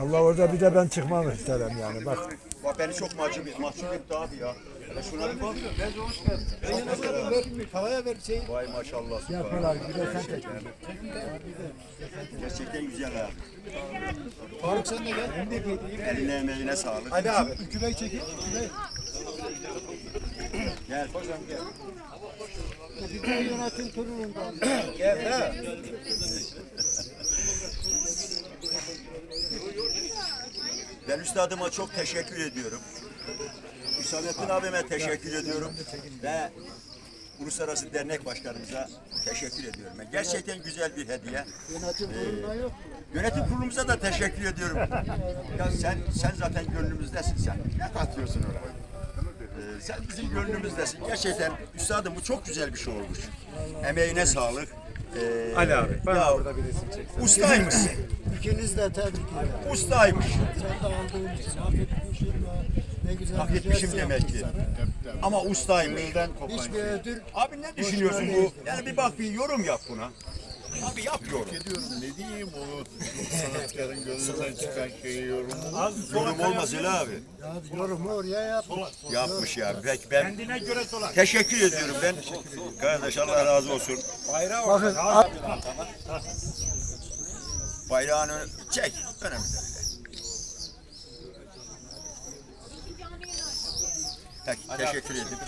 Allah orada bir de ben çıkmam isterim yani bak. Bak beni çok mahcup, mahcup etti abi ya. Hele şuna bir bak. Havaya ver şey. Vay maşallah. Yapmalar bir de sen çek. Gerçekten güzel abi. Faruk sen de gel. Eline emeğine sağlık. Hadi abi. Kübey çekin. Kübey. Gel. Hocam gel. Yönetim kurulundan. Gel ha. Ben üstadıma çok teşekkür ediyorum. Hüsamettin abime teşekkür ediyorum. Ve Uluslararası Dernek Başkanımıza teşekkür ediyorum. Ben gerçekten güzel bir hediye. Yönetim yok. Yönetim kurulumuza da teşekkür ediyorum. Ya sen sen zaten gönlümüzdesin sen. Ne katıyorsun oraya? Ee, sen bizim gönlümüzdesin. Gerçekten üstadım bu çok güzel bir şey olmuş. Emeğine sağlık. Ee, Ali abi, bana ya, burada bir resim çeksen. Ustaymışsın. İkiniz de tebrik ederim. Ustaymış. Sen de aldığın için. Ne güzel Hak etmişim demek ki. Ama ustaymış. Hiçbir ödül Abi ne düşünüyorsun bu? Yani bir bak bir yorum yap buna. Abi yap yorum. ediyorum. Ne diyeyim o sanatkarın gönlünden çıkan şeyi yorum. Yorum olmaz öyle abi. ya yorumu oraya yap. Yapmış ya. Peki ben teşekkür ediyorum ben. Kardeş Allah razı olsun. Bakın Bayrağını çek. Önemli değil. Peki, teşekkür ederim.